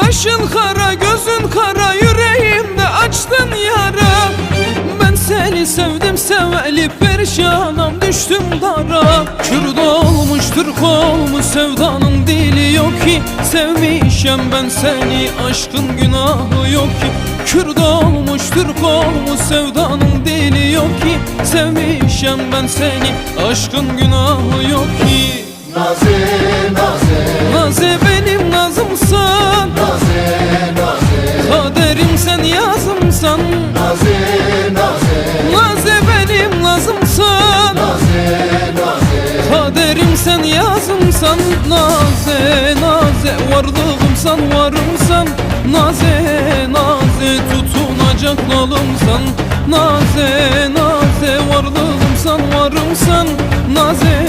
Kaşın kara gözün kara yüreğimde açtın yara. Ben seni sevdim seveli perişanam düştüm dara. Kürt olmuş Türk olmuş sevdanın dili yok ki. Sevmişem ben seni aşkın günahı yok ki. Kürt olmuş Türk olmuş sevdanın dili yok ki. Sevmişem ben seni aşkın günahı yok ki. Naze yazımsan naze naze Naze benim nazımsan. Naze naze Kaderim sen yazımsan. Naze naze. Varlığımsan varımsan. Naze naze. Tutunacak dalımsan Naze naze. Varlığımsan varımsan. Naze